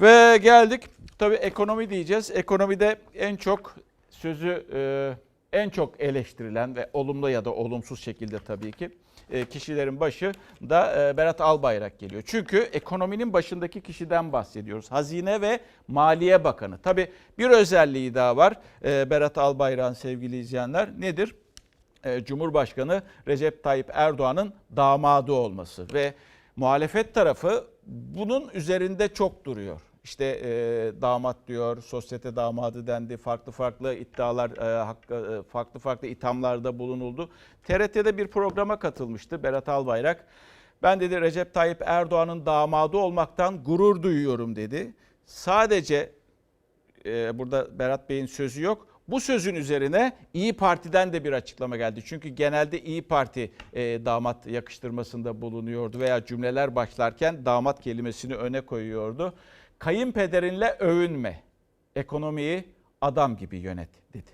Ve geldik tabii ekonomi diyeceğiz. Ekonomide en çok sözü e, en çok eleştirilen ve olumlu ya da olumsuz şekilde tabii ki e, kişilerin başı da e, Berat Albayrak geliyor. Çünkü ekonominin başındaki kişiden bahsediyoruz. Hazine ve Maliye Bakanı. Tabii bir özelliği daha var e, Berat Albayrak'ın sevgili izleyenler. Nedir? E, Cumhurbaşkanı Recep Tayyip Erdoğan'ın damadı olması ve muhalefet tarafı bunun üzerinde çok duruyor. İşte e, damat diyor, sosyete damadı dendi, farklı farklı iddialar, e, hakkı, e, farklı farklı ithamlarda bulunuldu. TRT'de bir programa katılmıştı Berat Albayrak. Ben dedi Recep Tayyip Erdoğan'ın damadı olmaktan gurur duyuyorum dedi. Sadece e, burada Berat Bey'in sözü yok. Bu sözün üzerine İyi Parti'den de bir açıklama geldi. Çünkü genelde İyi Parti e, damat yakıştırmasında bulunuyordu veya cümleler başlarken damat kelimesini öne koyuyordu. Kayınpederinle övünme. Ekonomiyi adam gibi yönet dedi.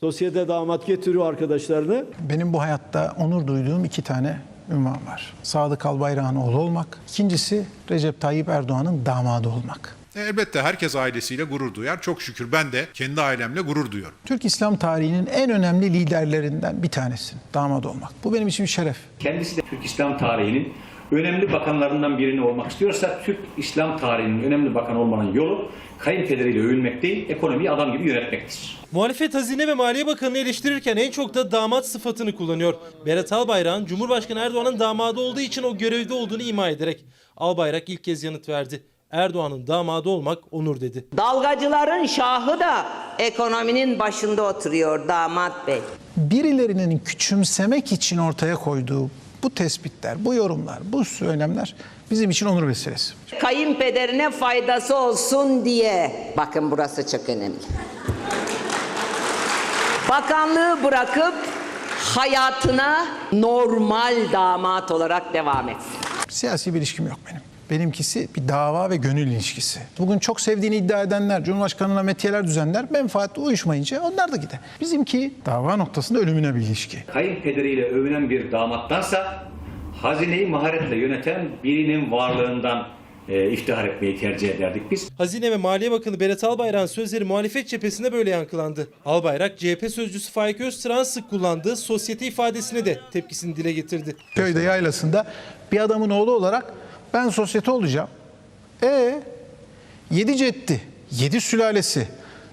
Sosyete damat getiriyor arkadaşlarını. Benim bu hayatta onur duyduğum iki tane ünvan var. Sadık Albayrak'ın oğlu olmak. İkincisi Recep Tayyip Erdoğan'ın damadı olmak. E, Elbette herkes ailesiyle gurur duyar. Çok şükür ben de kendi ailemle gurur duyuyorum. Türk İslam tarihinin en önemli liderlerinden bir tanesi damat olmak. Bu benim için bir şeref. Kendisi de Türk İslam tarihinin önemli bakanlarından birini olmak istiyorsa Türk İslam tarihinin önemli bakan olmanın yolu kayınpederiyle övünmek değil, ekonomiyi adam gibi yönetmektir. Muhalefet Hazine ve Maliye Bakanı'nı eleştirirken en çok da damat sıfatını kullanıyor. Berat Albayrak'ın Cumhurbaşkanı Erdoğan'ın damadı olduğu için o görevde olduğunu ima ederek. Albayrak ilk kez yanıt verdi. Erdoğan'ın damadı olmak onur dedi. Dalgacıların şahı da ekonominin başında oturuyor damat bey. Birilerinin küçümsemek için ortaya koyduğu bu tespitler, bu yorumlar, bu söylemler bizim için onur meselesi. Kayınpederine faydası olsun diye. Bakın burası çok önemli. Bakanlığı bırakıp hayatına normal damat olarak devam etsin. Siyasi bir ilişkim yok benim. Benimkisi bir dava ve gönül ilişkisi. Bugün çok sevdiğini iddia edenler, Cumhurbaşkanı'na metiyeler düzenler, menfaat uyuşmayınca onlar da gider. Bizimki dava noktasında ölümüne bir ilişki. Kayınpederiyle övünen bir damattansa hazineyi maharetle yöneten birinin varlığından e, iftihar etmeyi tercih ederdik biz. Hazine ve Maliye Bakanı Berat Albayrak'ın sözleri muhalefet cephesinde böyle yankılandı. Albayrak CHP sözcüsü Faik Öztürk'ün sık kullandığı sosyete ifadesine de tepkisini dile getirdi. Köyde yaylasında bir adamın oğlu olarak ben sosyete olacağım. E yedi cetti, yedi sülalesi,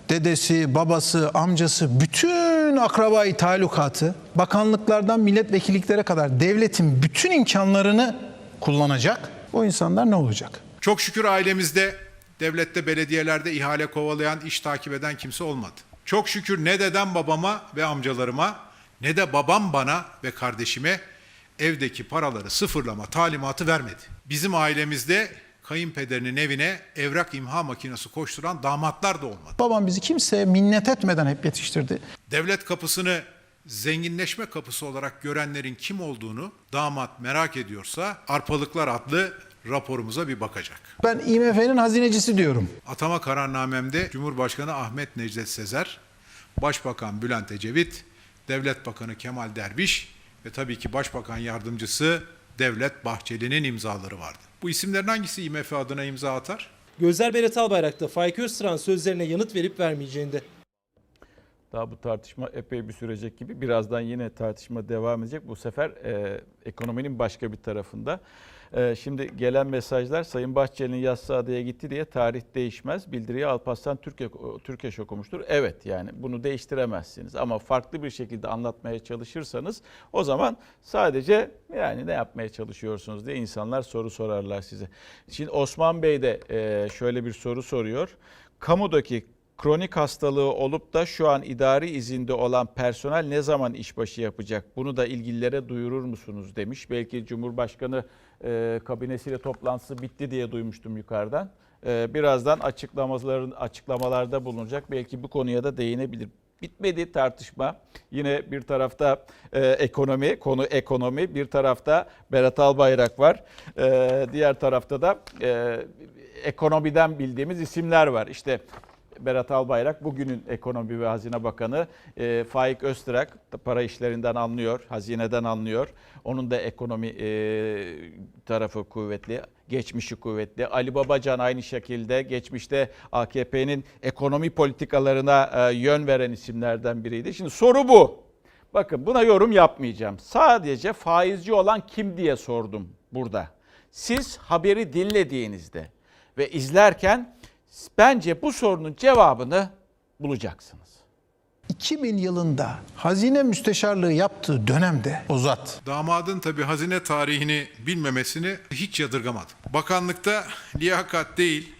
dedesi, babası, amcası, bütün akrabayı talukatı, bakanlıklardan milletvekilliklere kadar devletin bütün imkanlarını kullanacak. O insanlar ne olacak? Çok şükür ailemizde, devlette, belediyelerde ihale kovalayan, iş takip eden kimse olmadı. Çok şükür ne dedem babama ve amcalarıma ne de babam bana ve kardeşime evdeki paraları sıfırlama talimatı vermedi. Bizim ailemizde kayınpederinin evine evrak imha makinesi koşturan damatlar da olmadı. Babam bizi kimseye minnet etmeden hep yetiştirdi. Devlet kapısını zenginleşme kapısı olarak görenlerin kim olduğunu damat merak ediyorsa Arpalıklar adlı raporumuza bir bakacak. Ben IMF'nin hazinecisi diyorum. Atama kararnamemde Cumhurbaşkanı Ahmet Necdet Sezer, Başbakan Bülent Ecevit, Devlet Bakanı Kemal Derviş ve tabii ki Başbakan Yardımcısı Devlet Bahçeli'nin imzaları vardı. Bu isimlerin hangisi IMF adına imza atar? Gözler Berat Albayrak'ta Faik Öztürk'ün sözlerine yanıt verip vermeyeceğinde. Daha bu tartışma epey bir sürecek gibi. Birazdan yine tartışma devam edecek. Bu sefer e, ekonominin başka bir tarafında. E, şimdi gelen mesajlar Sayın Bahçeli'nin Yassıada'ya gitti diye tarih değişmez. Bildiriyi Alparslan Türkiye, Türkeş okumuştur. Evet yani bunu değiştiremezsiniz. Ama farklı bir şekilde anlatmaya çalışırsanız o zaman sadece yani ne yapmaya çalışıyorsunuz diye insanlar soru sorarlar size. Şimdi Osman Bey de e, şöyle bir soru soruyor. Kamudaki kronik hastalığı olup da şu an idari izinde olan personel ne zaman işbaşı yapacak? Bunu da ilgililere duyurur musunuz demiş. Belki Cumhurbaşkanı e, kabinesiyle toplantısı bitti diye duymuştum yukarıdan. E, birazdan açıklamaların açıklamalarda bulunacak. Belki bu konuya da değinebilir. Bitmedi tartışma. Yine bir tarafta e, ekonomi, konu ekonomi, bir tarafta Berat Albayrak var. E, diğer tarafta da e, ekonomiden bildiğimiz isimler var. İşte Berat Albayrak bugünün Ekonomi ve Hazine Bakanı e, Faik Öztürk para işlerinden anlıyor, hazineden anlıyor. Onun da ekonomi e, tarafı kuvvetli, geçmişi kuvvetli. Ali Babacan aynı şekilde geçmişte AKP'nin ekonomi politikalarına e, yön veren isimlerden biriydi. Şimdi soru bu. Bakın buna yorum yapmayacağım. Sadece faizci olan kim diye sordum burada. Siz haberi dinlediğinizde ve izlerken bence bu sorunun cevabını bulacaksınız. 2000 yılında hazine müsteşarlığı yaptığı dönemde Ozat Damadın tabi hazine tarihini bilmemesini hiç yadırgamadım. Bakanlıkta liyakat değil,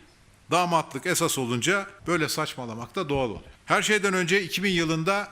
damatlık esas olunca böyle saçmalamak da doğal oluyor. Her şeyden önce 2000 yılında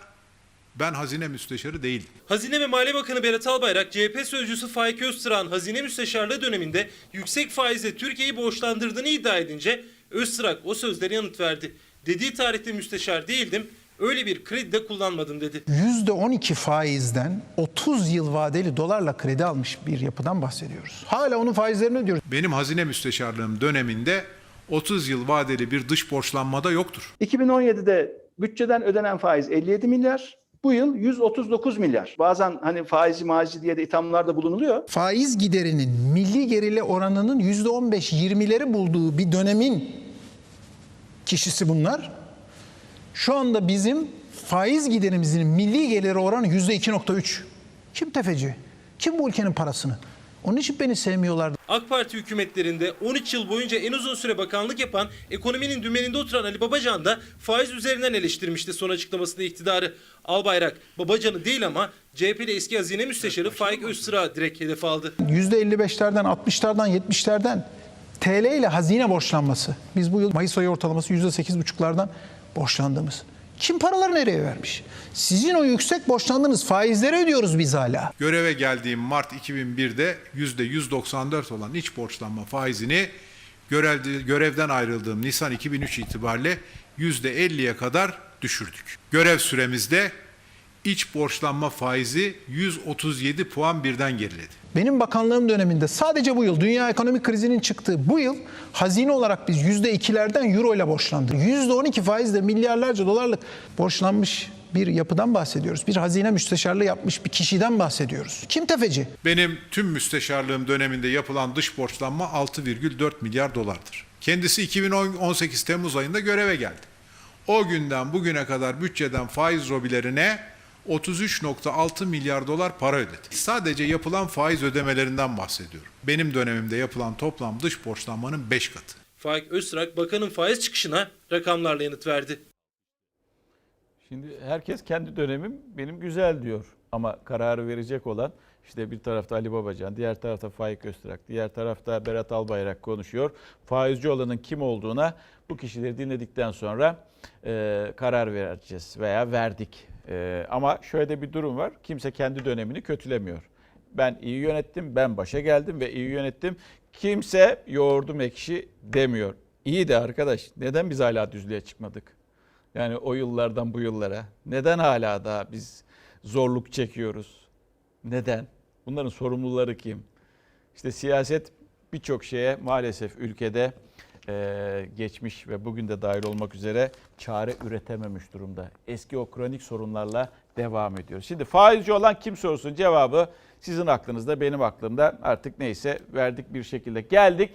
ben hazine müsteşarı değildim. Hazine ve Maliye Bakanı Berat Albayrak, CHP sözcüsü Faik Öztürk'ün hazine müsteşarlığı döneminde yüksek faizle Türkiye'yi borçlandırdığını iddia edince Öztürk o sözlere yanıt verdi. Dediği tarihte müsteşar değildim, öyle bir kredi de kullanmadım dedi. %12 faizden 30 yıl vadeli dolarla kredi almış bir yapıdan bahsediyoruz. Hala onun faizlerini ödüyoruz. Benim hazine müsteşarlığım döneminde 30 yıl vadeli bir dış borçlanmada yoktur. 2017'de bütçeden ödenen faiz 57 milyar. Bu yıl 139 milyar. Bazen hani faizi mazi diye de ithamlarda bulunuluyor. Faiz giderinin milli gerili oranının %15-20'leri bulduğu bir dönemin kişisi bunlar. Şu anda bizim faiz giderimizin milli geliri oranı %2.3. Kim tefeci? Kim bu ülkenin parasını? Onun için beni sevmiyorlar. AK Parti hükümetlerinde 13 yıl boyunca en uzun süre bakanlık yapan ekonominin dümeninde oturan Ali Babacan da faiz üzerinden eleştirmişti son açıklamasında iktidarı. Albayrak Babacan'ı değil ama CHP'li eski hazine müsteşarı Faik Öztürk'ü direkt hedef aldı. %55'lerden, 60'lardan, 70'lerden TL ile hazine borçlanması. Biz bu yıl Mayıs ayı ortalaması %8,5'lardan borçlandığımız. Kim paraları nereye vermiş? Sizin o yüksek borçlandığınız faizleri ödüyoruz biz hala. Göreve geldiğim Mart 2001'de %194 olan iç borçlanma faizini görevde- görevden ayrıldığım Nisan 2003 itibariyle %50'ye kadar düşürdük. Görev süremizde iç borçlanma faizi 137 puan birden geriledi. Benim bakanlığım döneminde sadece bu yıl dünya ekonomik krizinin çıktığı bu yıl hazine olarak biz %2'lerden euro ile borçlandık. %12 faizle milyarlarca dolarlık borçlanmış bir yapıdan bahsediyoruz. Bir hazine müsteşarlığı yapmış bir kişiden bahsediyoruz. Kim tefeci? Benim tüm müsteşarlığım döneminde yapılan dış borçlanma 6,4 milyar dolardır. Kendisi 2018 Temmuz ayında göreve geldi. O günden bugüne kadar bütçeden faiz robilerine 33.6 milyar dolar para ödedi. Sadece yapılan faiz ödemelerinden bahsediyorum. Benim dönemimde yapılan toplam dış borçlanmanın 5 katı. Faik Öztürk bakanın faiz çıkışına rakamlarla yanıt verdi. Şimdi herkes kendi dönemim benim güzel diyor. Ama kararı verecek olan işte bir tarafta Ali Babacan, diğer tarafta Faik Öztürk, diğer tarafta Berat Albayrak konuşuyor. Faizci olanın kim olduğuna bu kişileri dinledikten sonra e, karar vereceğiz veya verdik. E, ama şöyle de bir durum var. Kimse kendi dönemini kötülemiyor. Ben iyi yönettim, ben başa geldim ve iyi yönettim. Kimse yoğurdum ekşi demiyor. İyi de arkadaş neden biz hala düzlüğe çıkmadık? Yani o yıllardan bu yıllara. Neden hala da biz zorluk çekiyoruz? Neden? Bunların sorumluları kim? İşte siyaset birçok şeye maalesef ülkede eee, geçmiş ve bugün de dahil olmak üzere çare üretememiş durumda. Eski o kronik sorunlarla devam ediyor. Şimdi faizci olan kim sorusunun cevabı sizin aklınızda, benim aklımda artık neyse verdik bir şekilde. Geldik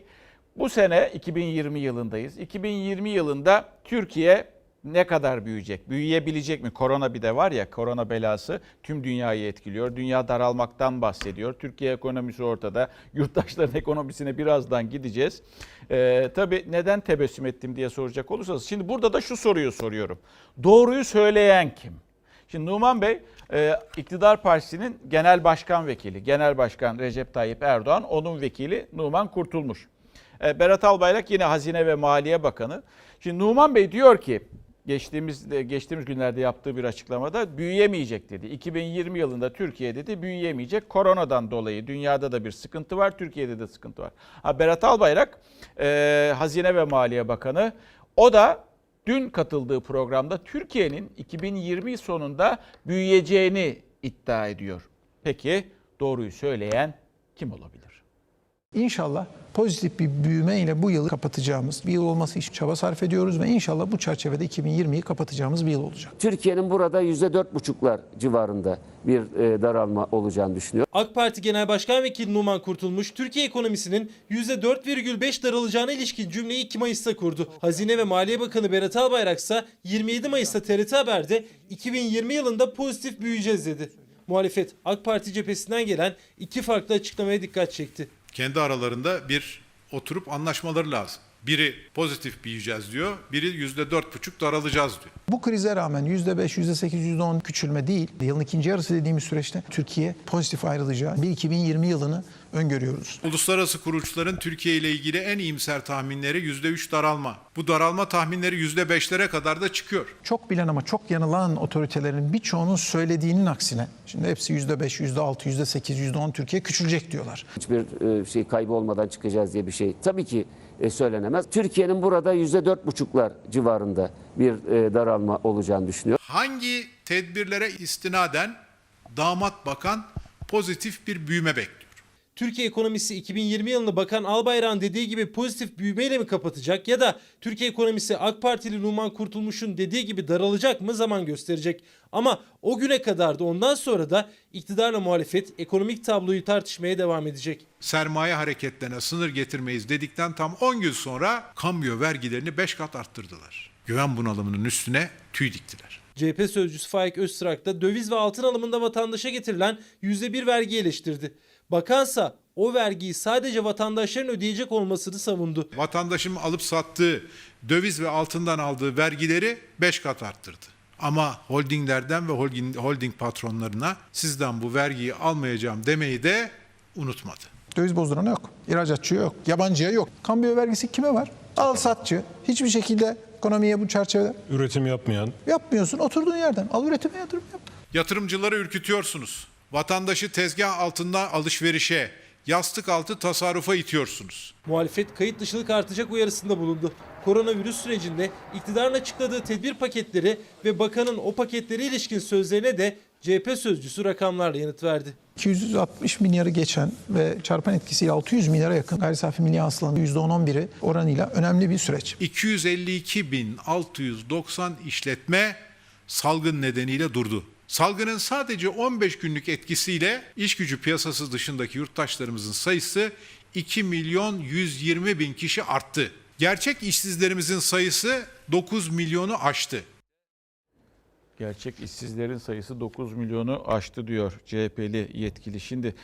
bu sene 2020 yılındayız. 2020 yılında Türkiye ne kadar büyüyecek? Büyüyebilecek mi? Korona bir de var ya, korona belası tüm dünyayı etkiliyor. Dünya daralmaktan bahsediyor. Türkiye ekonomisi ortada. Yurttaşların ekonomisine birazdan gideceğiz. Ee, tabii neden tebessüm ettim diye soracak olursanız. Şimdi burada da şu soruyu soruyorum. Doğruyu söyleyen kim? Şimdi Numan Bey e, iktidar partisinin genel başkan vekili. Genel başkan Recep Tayyip Erdoğan, onun vekili Numan Kurtulmuş. E, Berat Albayrak yine Hazine ve Maliye Bakanı. Şimdi Numan Bey diyor ki geçtiğimiz geçtiğimiz günlerde yaptığı bir açıklamada büyüyemeyecek dedi. 2020 yılında Türkiye dedi büyüyemeyecek. Koronadan dolayı dünyada da bir sıkıntı var, Türkiye'de de sıkıntı var. Ha, Berat Albayrak e, Hazine ve Maliye Bakanı o da dün katıldığı programda Türkiye'nin 2020 sonunda büyüyeceğini iddia ediyor. Peki doğruyu söyleyen kim olabilir? İnşallah pozitif bir büyüme ile bu yılı kapatacağımız bir yıl olması için çaba sarf ediyoruz ve inşallah bu çerçevede 2020'yi kapatacağımız bir yıl olacak. Türkiye'nin burada %4,5'lar civarında bir e, daralma olacağını düşünüyor. AK Parti Genel Başkan Vekili Numan Kurtulmuş, Türkiye ekonomisinin %4,5 daralacağına ilişkin cümleyi 2 Mayıs'ta kurdu. Hazine ve Maliye Bakanı Berat Albayrak ise 27 Mayıs'ta TRT Haber'de 2020 yılında pozitif büyüyeceğiz dedi. Muhalefet AK Parti cephesinden gelen iki farklı açıklamaya dikkat çekti. Kendi aralarında bir oturup anlaşmaları lazım. Biri pozitif büyüyeceğiz diyor, biri yüzde dört buçuk daralacağız diyor. Bu krize rağmen %5, %8, %10 küçülme değil. Yılın ikinci yarısı dediğimiz süreçte Türkiye pozitif ayrılacağı bir 2020 yılını öngörüyoruz. Uluslararası kuruluşların Türkiye ile ilgili en iyimser tahminleri yüzde üç daralma. Bu daralma tahminleri yüzde beşlere kadar da çıkıyor. Çok bilen ama çok yanılan otoritelerin birçoğunun söylediğinin aksine şimdi hepsi %5, %6, %8, %10 Türkiye küçülecek diyorlar. Hiçbir e, şey kaybı olmadan çıkacağız diye bir şey tabii ki e, söylenemez. Türkiye'nin burada %4,5'lar civarında bir e, daralma olacağını düşünüyor. Hangi tedbirlere istinaden damat bakan pozitif bir büyüme bekliyor? Türkiye ekonomisi 2020 yılını Bakan Albayrak'ın dediği gibi pozitif büyümeyle mi kapatacak ya da Türkiye ekonomisi AK Partili Numan Kurtulmuş'un dediği gibi daralacak mı zaman gösterecek. Ama o güne kadar da ondan sonra da iktidarla muhalefet ekonomik tabloyu tartışmaya devam edecek. Sermaye hareketlerine sınır getirmeyiz dedikten tam 10 gün sonra kamyo vergilerini 5 kat arttırdılar. Güven bunalımının üstüne tüy diktiler. CHP sözcüsü Faik Öztrak da döviz ve altın alımında vatandaşa getirilen %1 vergi eleştirdi. Bakansa o vergiyi sadece vatandaşların ödeyecek olmasını savundu. Vatandaşın alıp sattığı döviz ve altından aldığı vergileri 5 kat arttırdı. Ama holdinglerden ve holding, holding patronlarına sizden bu vergiyi almayacağım demeyi de unutmadı. Döviz bozduranı yok, ihracatçı yok, yabancıya yok. Kambiyo vergisi kime var? Al satçı. Hiçbir şekilde ekonomiye bu çerçevede Üretim yapmayan, yapmıyorsun. Oturduğun yerden al üretime yatırım yap. Yatırımcıları ürkütüyorsunuz. Vatandaşı tezgah altında alışverişe, yastık altı tasarrufa itiyorsunuz. Muhalefet kayıt dışılık artacak uyarısında bulundu. Koronavirüs sürecinde iktidarın açıkladığı tedbir paketleri ve bakanın o paketleri ilişkin sözlerine de CHP sözcüsü rakamlarla yanıt verdi. 260 milyarı geçen ve çarpan etkisiyle 600 milyara yakın gayri safi milli hasılanın %10-11'i oranıyla önemli bir süreç. 252.690 işletme salgın nedeniyle durdu. Salgının sadece 15 günlük etkisiyle iş gücü piyasası dışındaki yurttaşlarımızın sayısı 2 milyon 120 bin kişi arttı. Gerçek işsizlerimizin sayısı 9 milyonu aştı. Gerçek işsizlerin sayısı 9 milyonu aştı diyor CHP'li yetkili. Şimdi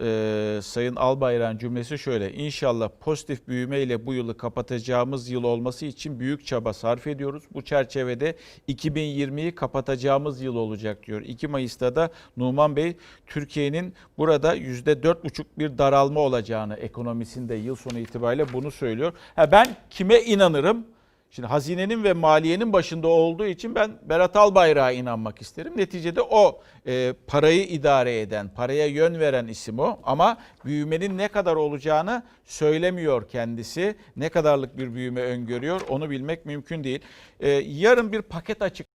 e, Sayın Albayrak'ın cümlesi şöyle. İnşallah pozitif büyümeyle bu yılı kapatacağımız yıl olması için büyük çaba sarf ediyoruz. Bu çerçevede 2020'yi kapatacağımız yıl olacak diyor. 2 Mayıs'ta da Numan Bey Türkiye'nin burada %4,5 bir daralma olacağını ekonomisinde yıl sonu itibariyle bunu söylüyor. Ha ben kime inanırım? Şimdi hazinenin ve maliyenin başında olduğu için ben Berat Albayrak'a inanmak isterim. Neticede o e, parayı idare eden, paraya yön veren isim o. Ama büyümenin ne kadar olacağını söylemiyor kendisi. Ne kadarlık bir büyüme öngörüyor onu bilmek mümkün değil. E, yarın bir paket açık